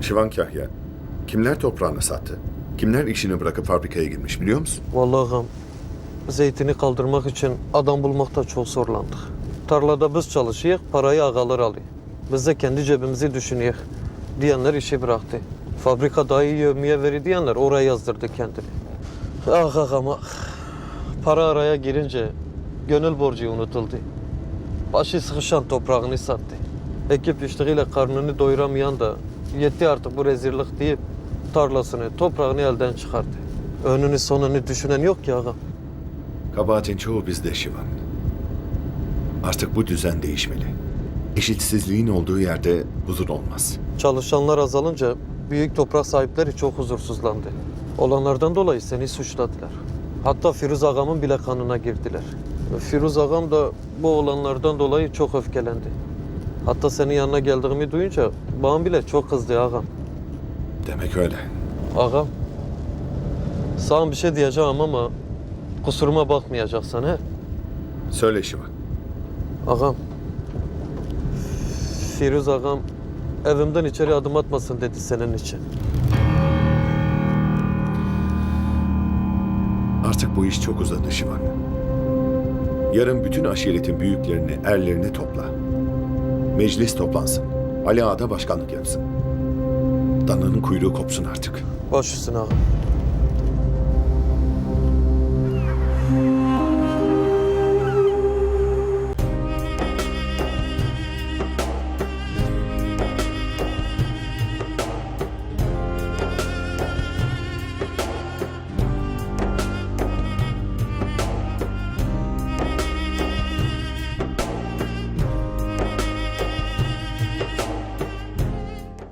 Şivan Kahya, kimler toprağını sattı? Kimler işini bırakıp fabrikaya girmiş biliyor musun? Vallahi ağam, zeytini kaldırmak için adam bulmakta çok zorlandık. Tarlada biz çalışıyık, parayı ağalar alıyor. Biz de kendi cebimizi düşünüyük diyenler işi bıraktı. Fabrika daha iyi yövmeye veri diyenler oraya yazdırdı kendini. Ah ah. Para araya girince gönül borcu unutuldu. Başı sıkışan toprağını sattı. Ekip iştiğiyle karnını doyuramayan da yetti artık bu rezillik deyip tarlasını, toprağını elden çıkardı. Önünü sonunu düşünen yok ki ağam. Kabahatin çoğu bizde Şivan. Artık bu düzen değişmeli. Eşitsizliğin olduğu yerde huzur olmaz. Çalışanlar azalınca büyük toprak sahipleri çok huzursuzlandı. Olanlardan dolayı seni suçladılar. Hatta Firuz ağamın bile kanına girdiler. Firuz ağam da bu olanlardan dolayı çok öfkelendi. Hatta senin yanına geldiğimi duyunca bana bile çok kızdı ağam. Demek öyle. Ağam, sana bir şey diyeceğim ama kusuruma bakmayacaksın he? Söyle Şivan. Ağam, Firuz ağam evimden içeri adım atmasın dedi senin için. Artık bu iş çok uzadı Şivan. Yarın bütün aşiretin büyüklerini, erlerini topla. Meclis toplansın. Ali Ağa da başkanlık yapsın. Dananın kuyruğu kopsun artık. Baş üstüne ağam.